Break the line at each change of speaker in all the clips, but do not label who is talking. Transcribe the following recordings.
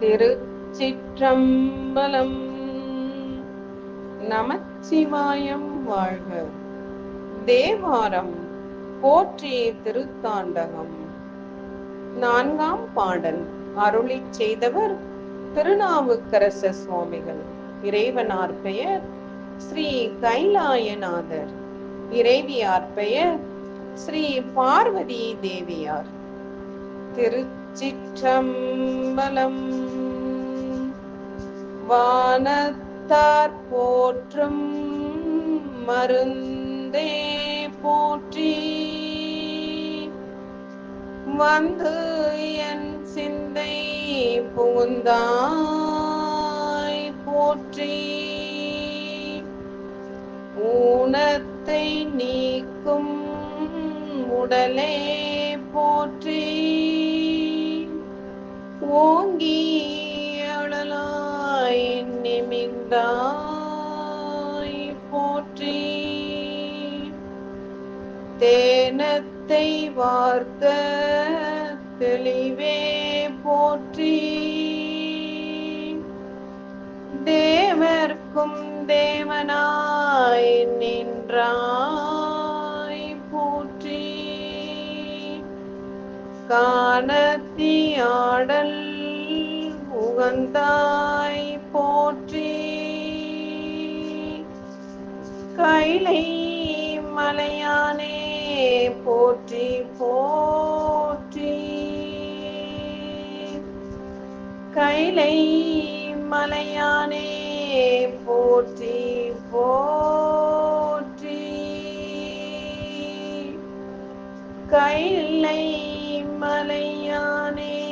திருச்சிற்றம்பலம். நமச்சிவாயம் வாழ்க. தேவாரம் போற்றி திருத்தாண்டகம். நான்காம் பாடல் அருளி செய்தவர் திருநாவுக்கரச சுவாமிகள். இறைவனார் பெயர் ஸ்ரீ கைலாயநாதர். இறைவியார் பெயர் ஸ்ரீ பார்வதி தேவியார். திருச்சிற்றம்பலம். வானத்தார் போற்றும் மருந்தே போற்றி. வந்து என் சிந்தை புகுந்தாய் போற்றி. ஊனத்தை நீக்கும் உடலே கொண்டாய் போற்றி தேனத்தை வார்த்த தெளிவே போற்றி. தேவர்க்கும் தேவனாய் நின்றாய் போற்றி. காணத்தியாடல் உகந்தாய் கைலை மலையானே போற்றி போற்றி. கைலை மலையானே போற்றி போற்றி. கைலை மலையானே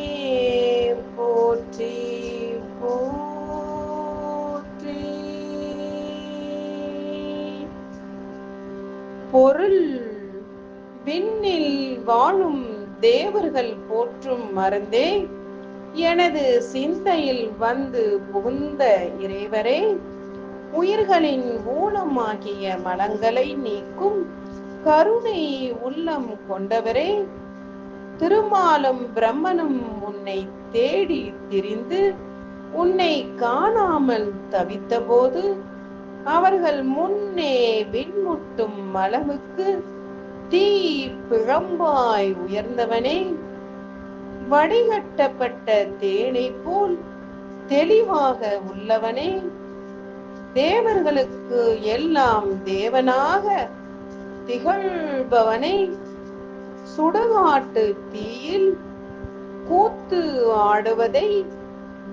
பொருள் விண்ணில் வாழும் தேவர்கள் போற்றும் மருந்தே எனது சிந்தையில் வந்து புகுந்த இறைவரே உயிர்களின் ஊனமாகிய மலங்களை நீக்கும் கருணை உள்ளம் கொண்டவரே திருமாலும் பிரம்மனும் உன்னை தேடி திரிந்து உன்னை காணாமல் தவித்தபோது அவர்கள் முன்னே விண்முட்டும் அளவுக்கு தீ பிழம்பாய் உயர்ந்தவனே. வடிகட்டப்பட்ட தேனை போல் தெளிவாக உள்ளவனே. தேவர்களுக்கு எல்லாம் தேவனாக திகழ்பவனே. சுடுகாட்டு தீயில் கூத்து ஆடுவதை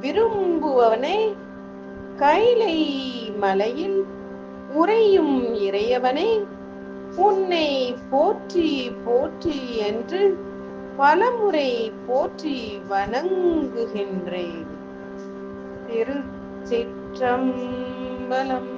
விரும்புவவனே கைலை மலையில் உறையும் இறையவனே உன்னை போற்றி போற்றி என்று பலமுறை போற்றி வணங்குகின்றேன். திருச்சிற்றம்பலம்